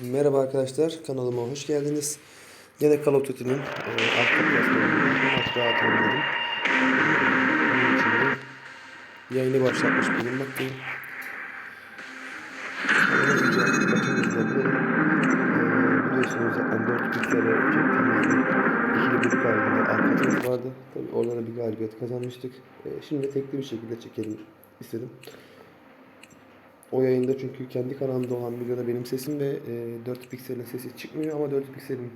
Merhaba arkadaşlar, kanalıma hoş geldiniz. Yine Call of Duty'nin e, bir. Bunun için de yayını başlatmış bulunmaktayım. E, biliyorsunuz zaten 4 piksele çektiğimizde ikili grup halinde arkadaşımız vardı. Tabii oradan da bir galibiyet kazanmıştık. E, şimdi tekli bir şekilde çekelim istedim. O yayında çünkü kendi kanalımda olan videoda benim sesim ve e, 4 pikselin sesi çıkmıyor ama 4 pikselin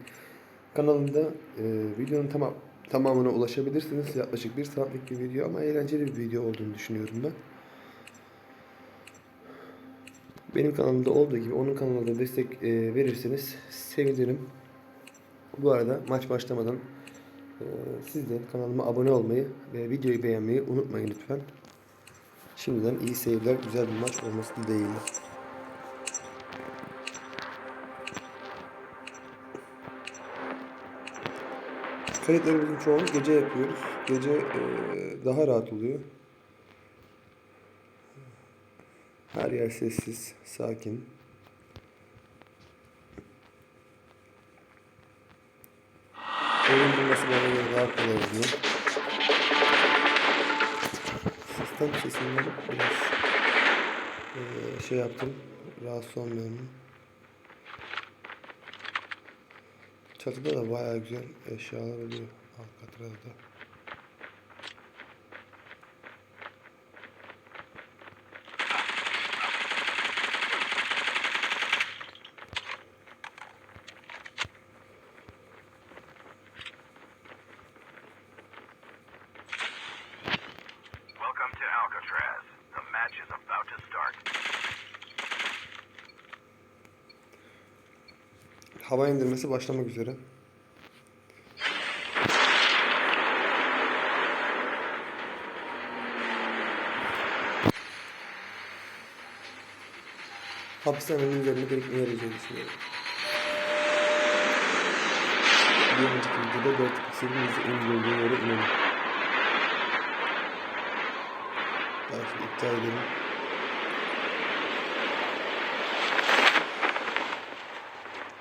kanalında e, videonun tamam tamamına ulaşabilirsiniz. Yaklaşık bir saatlik bir video ama eğlenceli bir video olduğunu düşünüyorum ben. Benim kanalımda olduğu gibi onun kanalına da destek e, verirseniz sevinirim. Bu arada maç başlamadan e, siz de kanalıma abone olmayı ve videoyu beğenmeyi unutmayın lütfen. Şimdiden iyi seyirler, güzel bir maç olması dileğiyle. Kayıtlarımızın çoğunu gece yapıyoruz. Gece eee, daha rahat oluyor. Her yer sessiz, sakin. Oyun bulması bana göre daha kolay oluyor. Sistem sesinden biraz şey yaptım. Rahatsız olmayalım. Çatıda da bayağı güzel eşyalar oluyor. Alt Hava indirmesi başlamak üzere. Hapishanenin üzerine birikmeye yarayacağını düşünüyorum. Bir önceki videoda 4 pikselin bizi indirdiği yere inelim. Belki iptal edelim.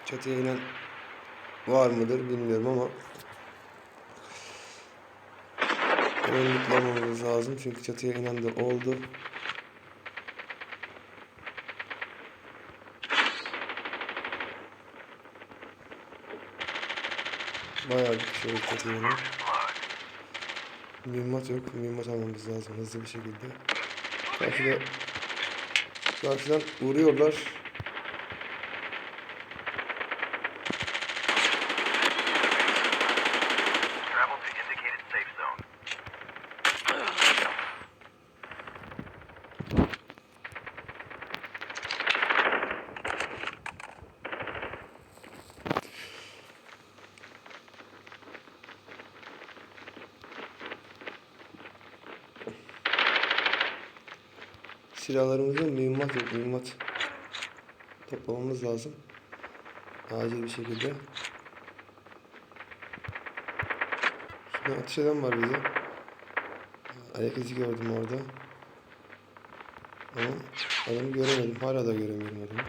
Çatıya inen var mıdır bilmiyorum ama hemen lazım çünkü çatıya inen de oldu. Bayağı bir kişi var çatıya inen. Mühimmat yok. Mühimmat almamız lazım hızlı bir şekilde. Karşıda Karşıdan vuruyorlar. Silahlarımızın mühimmat yok. Mühimmat toplamamız lazım. Acil bir şekilde. Şuradan ateş eden var bize. Ayak izi gördüm orada. Ama adamı göremedim. Hala da göremiyorum adamı.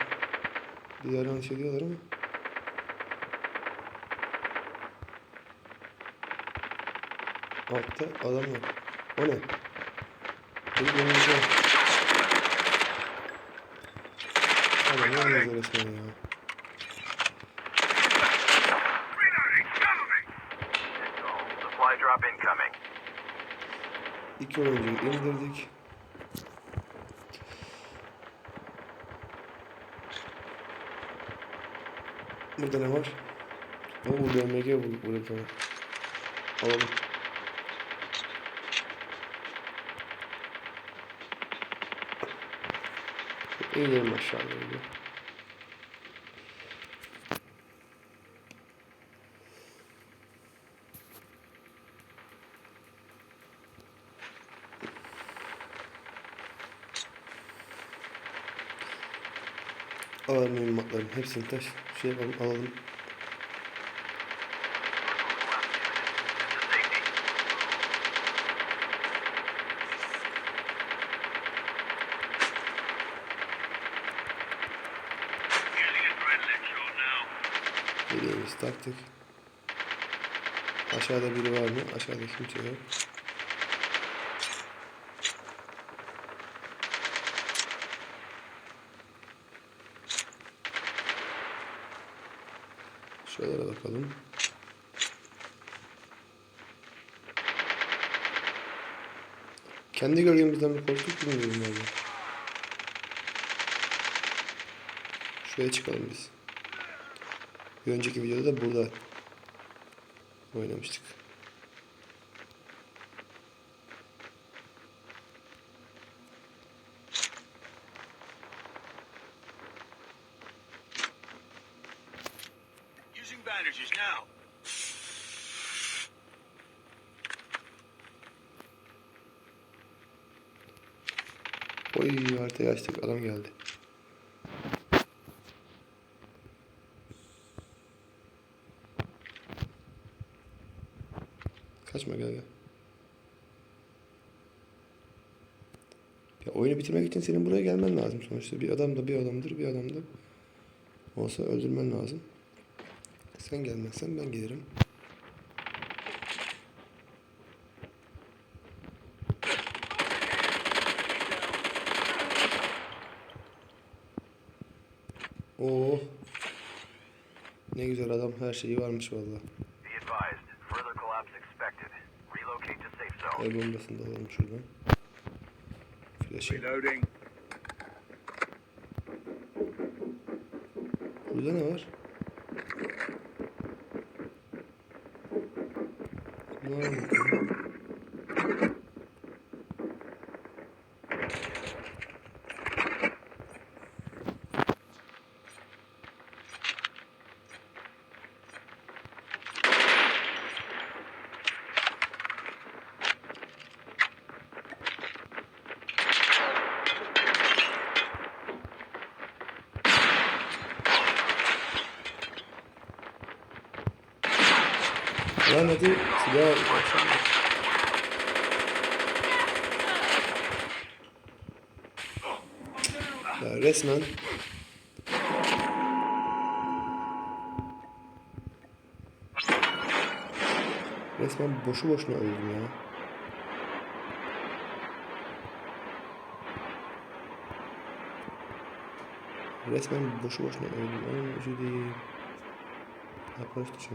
Bir yerden ateş ediyorlar ama. Altta adam yok. O ne? Beni önümüzde. Adam yalnız resmen ya. İki oyuncuyu indirdik. Burada ne var? Oo DMG bulduk burada bir. Alalım. İnelim aşağı doğru. Alalım mühimmatların hepsini taş şey yapalım alalım. Using adrenaline Yeleğimizi taktık. Aşağıda biri var mı? Aşağıda kimse yok. Şuralara bakalım. Kendi gölgemizden mi korktuk bilmiyorum valla. Şuraya çıkalım biz. Bir önceki videoda da burada oynamıştık. Using bandages now. Oy haritayı açtık adam geldi. Kaçma gel gel. Ya oyunu bitirmek için senin buraya gelmen lazım sonuçta. Bir adam da bir adamdır, bir adam da olsa öldürmen lazım. Sen gelmezsen ben gelirim. Oo. Ne güzel adam her şeyi varmış vallahi. El bombasını da alalım şuradan. Reloading. Burada ne var? Kulağım bakalım. Hadi silah resmen Resmen boşu boşuna öldüm ya. Resmen boşu boşuna öldüm. Onun ucu değil. Ha paraşüt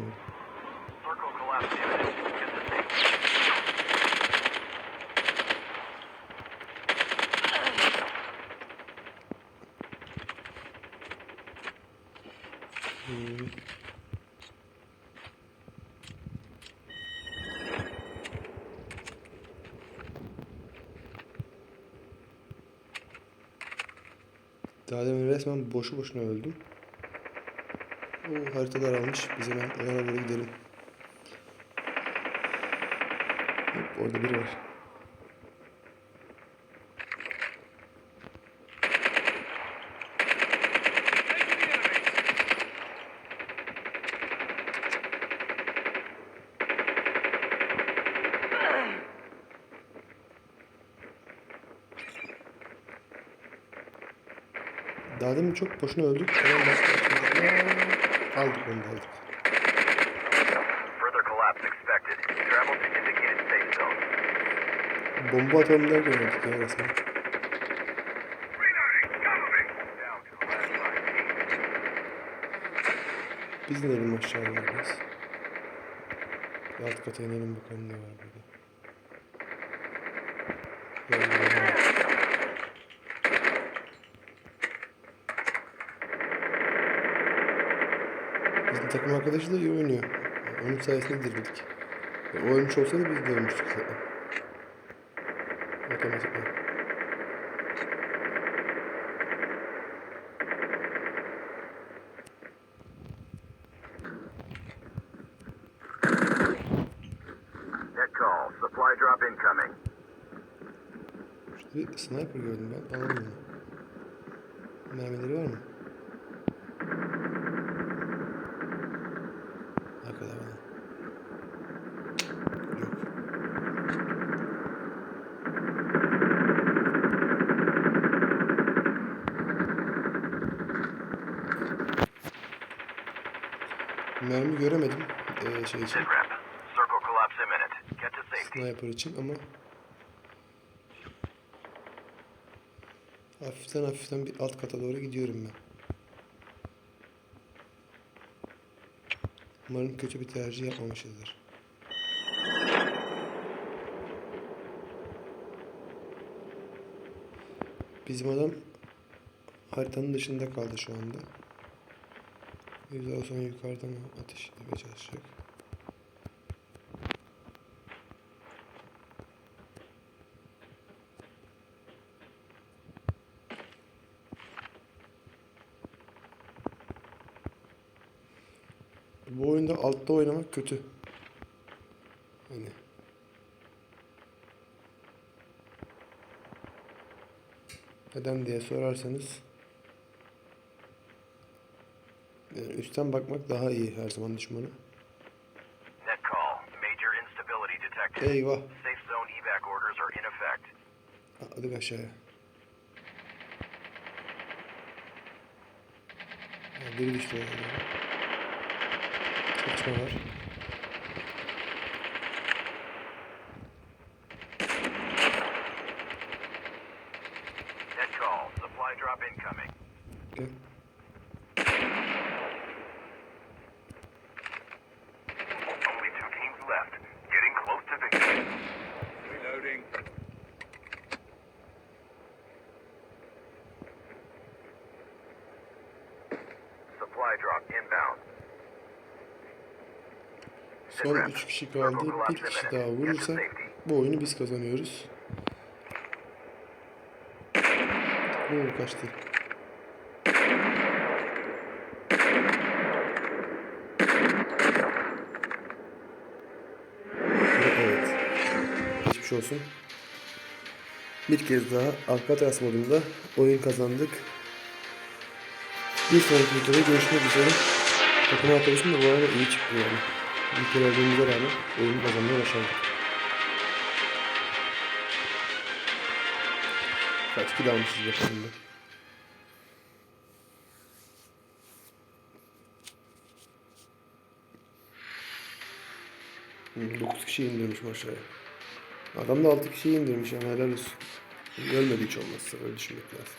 Daha demin resmen boşu boşuna öldüm. O harita daralmış. Biz hemen alana doğru gidelim. Orada biri var. Daha demin çok boşuna öldük. Başka aldık onu aldık. Bomba derken öldük ya resmen. Biz inelim aşağıya biraz. Bir alt kata inelim bakalım ne var burada. Bizim takım arkadaşı da iyi oynuyor. Onun sayesinde dirildik. Yani o ölmüş olsaydı biz de ölmüştük zaten. Otomatikman. Net call. Supply drop incoming. Şurada bir sniper gördüm ben. Alalım onu. Mermileri var mı? Arkada bana. Yok. Mermi göremedim ee, şey için. Sniper için ama hafiften hafiften bir alt kata doğru gidiyorum ben. Umarım kötü bir tercih yapmamışızdır. Bizim adam haritanın dışında kaldı şu anda. Biz daha sonra yukarıdan ateş etmeye çalışacak. Bu oyunda altta oynamak kötü. Hani neden diye sorarsanız yani üstten bakmak daha iyi her zaman detected. Eyvah. Atladık aşağıya. Ha, biri düştü oraya. Çatışma var. Net call. Supply drop incoming. Gel. Son 3 kişi kaldı. Bir kişi daha vurursa bu oyunu biz kazanıyoruz. Oo kaçtı. Evet. Geçmiş olsun. Bir kez daha Alcatraz modunda oyun kazandık. Bir sonraki videoda görüşmek üzere. Takım arkadaşım da bu arada iyi çıktı yani. Bir kere öldüğümüze rağmen oyunu kazanmaya başardık. Kaç kill almışız bakalım da. Hı, 9 kişi indirmiş aşağıya. Adam da 6 kişi indirmiş ama helal olsun. Ölmedi hiç olmazsa öyle düşünmek lazım.